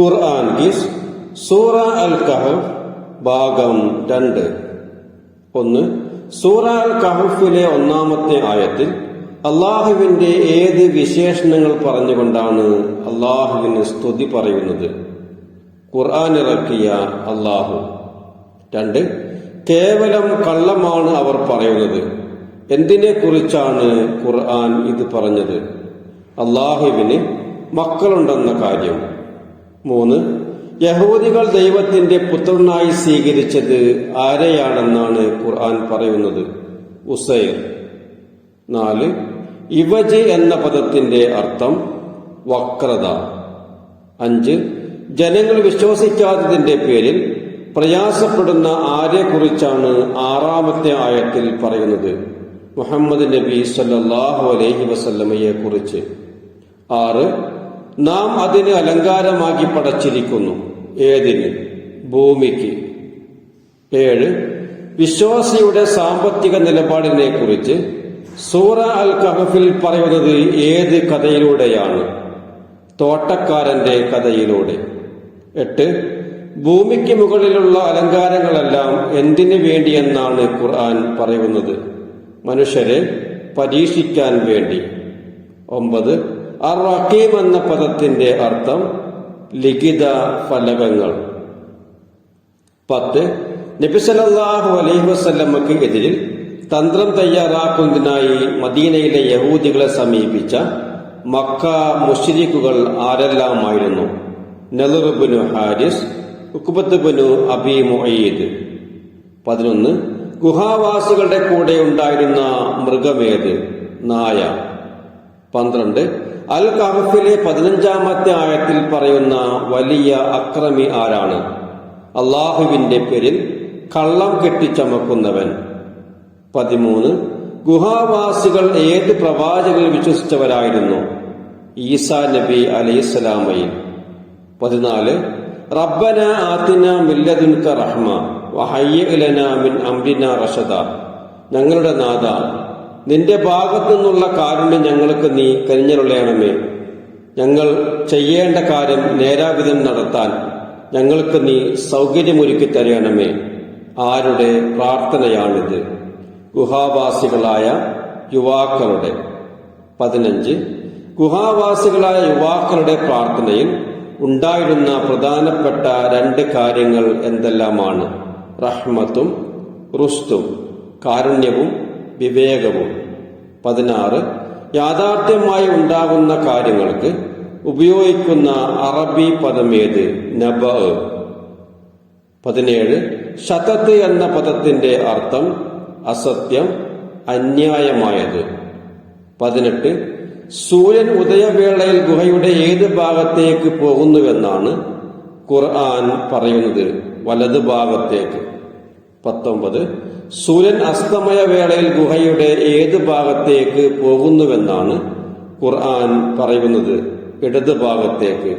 ഖുർആൻ ഗിസ് സൂറ അൽ കഹഫ് ഭാഗം രണ്ട്. ഒന്ന് സൂറ അൽ കഹഫിലെ ഒന്നാമത്തെ ആയത്തിൽ അള്ളാഹുവിന്റെ ഏത് വിശേഷണങ്ങൾ പറഞ്ഞുകൊണ്ടാണ് അള്ളാഹുവിന് സ്തുതി പറയുന്നത്? ഖുർആൻ ഇറക്കിയ അള്ളാഹു. രണ്ട് കേവലം കള്ളമാണ് അവർ പറയുന്നത്. എന്തിനെ കുറിച്ചാണ് ഖുർആൻ ഇത് പറഞ്ഞത്? അള്ളാഹുവിന് മക്കളുണ്ടെന്ന കാര്യം. മൂന്ന്. യഹൂദികൾ ദൈവത്തിന്റെ പുത്രനായി സ്വീകരിച്ചത് ആരെയാണെന്നാണ് ഖുർആൻ പറയുന്നത്? ഉസൈർ. നാല്. ഇവജ് എന്ന പദത്തിന്റെ അർത്ഥം വക്രത. അഞ്ച്. ജനങ്ങൾ വിശ്വസിക്കാത്തതിന്റെ പേരിൽ പ്രയാസപ്പെടുന്ന ആരെക്കുറിച്ചാണ് ആറാമത്തെ ആയത്തിൽ പറയുന്നത്? മുഹമ്മദ് നബി സല്ലാഹു അലൈഹി വസല്ലമയെ കുറിച്ച്. ആറ്. നാം അതിന് അലങ്കാരമാക്കി പടച്ചിരിക്കുന്നു. ഏതിന്? ഭൂമിക്ക്. ഏഴ് വിശ്വാസിയുടെ സാമ്പത്തിക നിലപാടിനെ കുറിച്ച് സൂറ അൽ കഹഫിൽ പറയുന്നത് ഏത് കഥയിലൂടെയാണ്? തോട്ടക്കാരന്റെ കഥയിലൂടെ. എട്ട് ഭൂമിക്ക് മുകളിലുള്ള അലങ്കാരങ്ങളെല്ലാം എന്തിനു വേണ്ടിയെന്നാണ് ഖുർആൻ പറയുന്നത്? മനുഷ്യരെ പരീക്ഷിക്കാൻ വേണ്ടി. ഒമ്പത് റഹീം എന്ന പദത്തിന്റെ അർത്ഥം ലിഖിത ഫലകങ്ങൾ. പത്ത് നബിസലല്ലാഹു അലൈഹി വസ്ല്ലമ്മക്ക് എതിരിൽ തന്ത്രം തയ്യാറാക്കുന്നതിനായി മദീനയിലെ യഹൂദികളെ സമീപിച്ച മക്ക മുഷരിഖുകൾ ആരെല്ലാമായിരുന്നു? നലുറുബിനു ഹാരിസ് ഉക്കുബത്തുബിനു അബി മൊയ്യീദ് പതിനൊന്ന് ഗുഹാവാസികളുടെ കൂടെ ഉണ്ടായിരുന്ന മൃഗമേത്? നായ. പന്ത്രണ്ട് അൽ കഹഫിലെ പതിനഞ്ചാമത്തെ ആഴത്തിൽ പറയുന്ന വലിയ അക്രമി ആരാണ്? അള്ളാഹുവിന്റെ പേരിൽ കള്ളം കെട്ടിച്ചമക്കുന്നവൻ. പതിമൂന്ന് ഗുഹാവാസികൾ ഏത് പ്രവാചകൾ വിശ്വസിച്ചവരായിരുന്നു? ഈസാ നബി അലൈസലാമയിൽ പതിനാല് റബ്ബന ആത്തിന മില്ലതുൻക റഹ്മ വഹയ്യലന മിൻ അംരിന റഷദ. ഞങ്ങളുടെ നാഥ നിന്റെ ഭാഗത്തു നിന്നുള്ള കാരുണ്യം ഞങ്ങൾക്ക് നീ കരിഞ്ഞരുളയണമേ ഞങ്ങൾ ചെയ്യേണ്ട കാര്യം നേരാവിധം നടത്താൻ ഞങ്ങൾക്ക് നീ സൗകര്യമൊരുക്കി തരണമേ. ആരുടെ പ്രാർത്ഥനയാണിത്. ഗുഹാവാസികളായ യുവാക്കളുടെ. പതിനഞ്ച്. ഗുഹാവാസികളായ യുവാക്കളുടെ പ്രാർത്ഥനയിൽ ഉണ്ടായിരുന്ന പ്രധാനപ്പെട്ട രണ്ട് കാര്യങ്ങൾ എന്തെല്ലാമാണ്? റഹ്മത്തും റുസ്തും കാരുണ്യവും വിവേകവും. പതിനാറ് യാഥാർത്ഥ്യമായി ഉണ്ടാകുന്ന കാര്യങ്ങൾക്ക് ഉപയോഗിക്കുന്ന അറബി പദം ഏത്? നബ. പതിനേഴ് ശതത്ത് എന്ന പദത്തിന്റെ അർത്ഥം അസത്യം അന്യായമായത്. പതിനെട്ട് സൂര്യൻ ഉദയവേളയിൽ ഗുഹയുടെ ഏത് ഭാഗത്തേക്ക് പോകുന്നുവെന്നാണ് ഖുർആൻ പറയുന്നത്. വലത് ഭാഗത്തേക്ക് പത്തൊമ്പത്. സൂര്യൻ അസ്തമയ വേളയിൽ ഗുഹയുടെ ഏത് ഭാഗത്തേക്ക് പോകുന്നുവെന്നാണ് ഖുർആൻ പറയുന്നത്. ഇടത് ഭാഗത്തേക്ക്.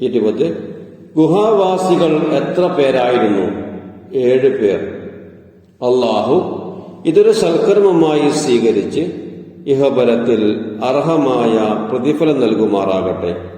ഇരുപത്. ഗുഹാവാസികൾ എത്ര പേരായിരുന്നു? ഏഴ് പേർ. അള്ളാഹു ഇതൊരു സൽക്കർമ്മമായി സ്വീകരിച്ച് ഇഹബലത്തിൽ അർഹമായ പ്രതിഫലം നൽകുമാറാകട്ടെ.